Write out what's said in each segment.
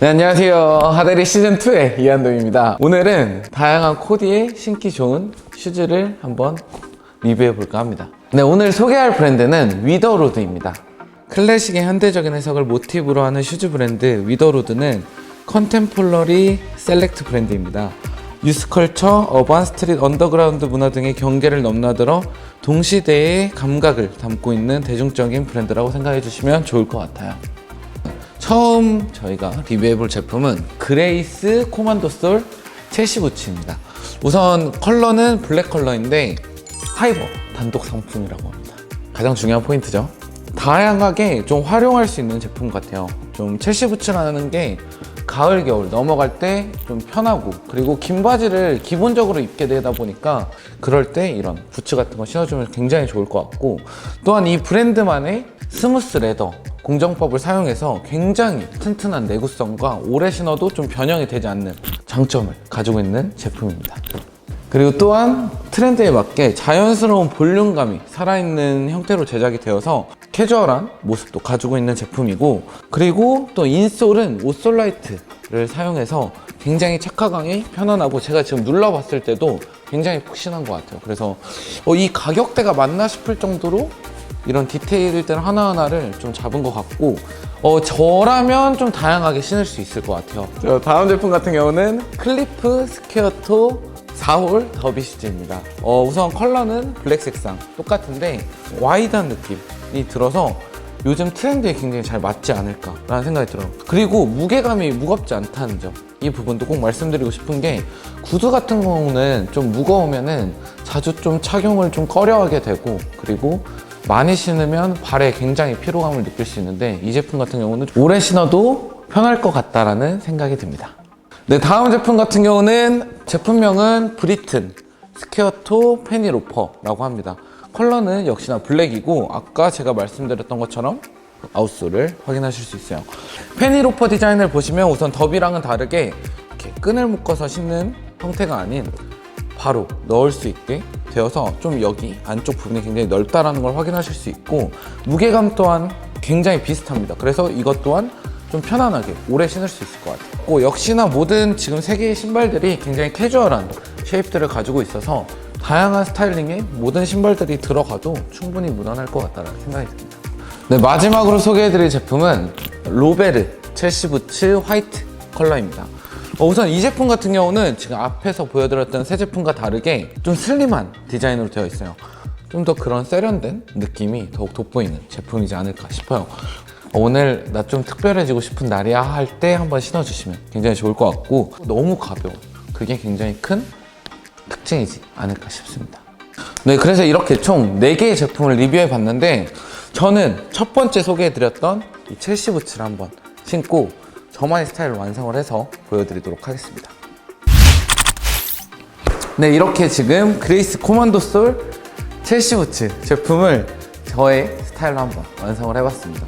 네, 안녕하세요. 하데리 시즌2의 이한동입니다. 오늘은 다양한 코디에 신기 좋은 슈즈를 한번 리뷰해 볼까 합니다. 네, 오늘 소개할 브랜드는 위더로드입니다. 클래식의 현대적인 해석을 모티브로 하는 슈즈 브랜드 위더로드는 컨템폴러리 셀렉트 브랜드입니다. 유스컬처, 어반 스트릿, 언더그라운드 문화 등의 경계를 넘나들어 동시대의 감각을 담고 있는 대중적인 브랜드라고 생각해 주시면 좋을 것 같아요. 처음 저희가 리뷰해 볼 제품은 그레이스 코만도 솔 첼시 부츠입니다. 우선 컬러는 블랙 컬러인데 하이버 단독 상품이라고 합니다. 가장 중요한 포인트죠. 다양하게 좀 활용할 수 있는 제품 같아요. 좀 첼시 부츠라는 게 가을 겨울 넘어갈 때 좀 편하고 그리고 긴 바지를 기본적으로 입게 되다 보니까 그럴 때 이런 부츠 같은 거 신어주면 굉장히 좋을 것 같고 또한 이 브랜드만의 스무스 레더 공정법을 사용해서 굉장히 튼튼한 내구성과 오래 신어도 좀 변형이 되지 않는 장점을 가지고 있는 제품입니다. 그리고 또한 트렌드에 맞게 자연스러운 볼륨감이 살아있는 형태로 제작이 되어서 캐주얼한 모습도 가지고 있는 제품이고 그리고 또 인솔은 오솔라이트를 사용해서 굉장히 착화감이 편안하고 제가 지금 눌러봤을 때도 굉장히 푹신한 것 같아요. 그래서 어, 이 가격대가 맞나 싶을 정도로 이런 디테일들 하나하나를 좀 잡은 것 같고 어, 저라면 좀 다양하게 신을 수 있을 것 같아요. 저 다음 제품 같은 경우는 클리프 스퀘어토 4홀 더비 슈즈입니다. 어, 우선 컬러는 블랙 색상 똑같은데 와이드한 느낌이 들어서 요즘 트렌드에 굉장히 잘 맞지 않을까라는 생각이 들어요 그리고 무게감이 무겁지 않다는 점 이 부분도 꼭 말씀드리고 싶은 게 구두 같은 경우는 좀 무거우면은 자주 좀 착용을 좀 꺼려하게 되고 그리고 많이 신으면 발에 굉장히 피로감을 느낄 수 있는데 이 제품 같은 경우는 오래 신어도 편할 것 같다라는 생각이 듭니다. 네, 다음 제품 같은 경우는 제품명은 브리튼 스퀘어토 페니로퍼라고 합니다. 컬러는 역시나 블랙이고 아까 제가 말씀드렸던 것처럼 아웃솔을 확인하실 수 있어요. 페니로퍼 디자인을 보시면 우선 더비랑은 다르게 이렇게 끈을 묶어서 신는 형태가 아닌 바로 넣을 수 있게 되어서 좀 여기 안쪽 부분이 굉장히 넓다라는 걸 확인하실 수 있고 무게감 또한 굉장히 비슷합니다. 그래서 이것 또한 좀 편안하게 오래 신을 수 있을 것 같아요. 고 역시나 모든 지금 세 개의 신발들이 굉장히 캐주얼한 쉐입들을 가지고 있어서 다양한 스타일링에 모든 신발들이 들어가도 충분히 무난할 것 같다는 생각이 듭니다. 네, 마지막으로 소개해드릴 제품은 로베르 첼시 부츠 화이트 컬러입니다. 어, 우선 이 제품 같은 경우는 지금 앞에서 보여드렸던 새 제품과 다르게 좀 슬림한 디자인으로 되어 있어요. 좀 더 그런 세련된 느낌이 더욱 돋보이는 제품이지 않을까 싶어요. 어, 오늘 나 좀 특별해지고 싶은 날이야 할 때 한번 신어주시면 굉장히 좋을 것 같고 너무 가벼워. 그게 굉장히 큰 특징이지 않을까 싶습니다. 네, 그래서 이렇게 총 4개의 제품을 리뷰해 봤는데 저는 첫 번째 소개해 드렸던 이 첼시 부츠를 한번 신고 저만의 스타일을 완성을 해서 보여드리도록 하겠습니다. 네, 이렇게 지금 그레이스 코만도 솔 첼시 부츠 제품을 저의 스타일로 한번 완성을 해봤습니다.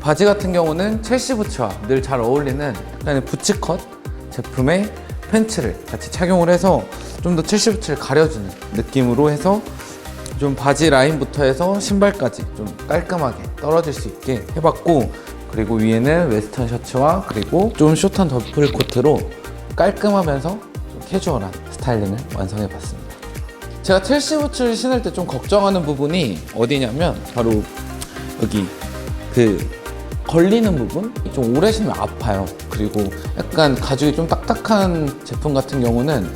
바지 같은 경우는 첼시 부츠와 늘 잘 어울리는 약간의 부츠 컷 제품의 팬츠를 같이 착용을 해서 좀더 첼시 부츠를 가려주는 느낌으로 해서 좀 바지 라인부터 해서 신발까지 좀 깔끔하게 떨어질 수 있게 해봤고 그리고 위에는 웨스턴 셔츠와 그리고 좀 숏한 더플 코트로 깔끔하면서 좀 캐주얼한 스타일링을 완성해봤습니다. 제가 첼시 부츠를 신을 때 좀 걱정하는 부분이 어디냐면 바로 여기 그 걸리는 부분 좀 오래 신으면 아파요. 그리고 약간 가죽이 좀 딱딱한 제품 같은 경우는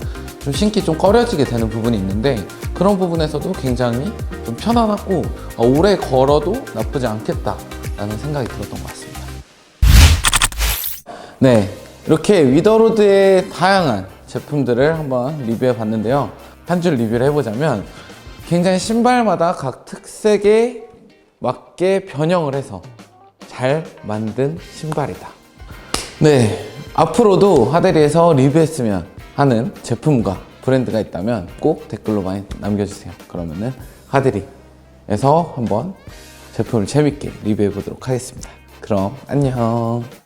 좀 신기 좀 꺼려지게 되는 부분이 있는데 그런 부분에서도 굉장히 좀 편안하고 어, 오래 걸어도 나쁘지 않겠다라는 생각이 들었던 것 같습니다. 네, 이렇게 위더로드의 다양한 제품들을 한번 리뷰해 봤는데요. 한 줄 리뷰를 해보자면 굉장히 신발마다 각 특색에 맞게 변형을 해서 잘 만든 신발이다. 네, 앞으로도 하데리에서 리뷰했으면 하는 제품과 브랜드가 있다면 꼭 댓글로 많이 남겨주세요. 그러면은 하데리에서 한번 제품을 재밌게 리뷰해 보도록 하겠습니다. 그럼 안녕.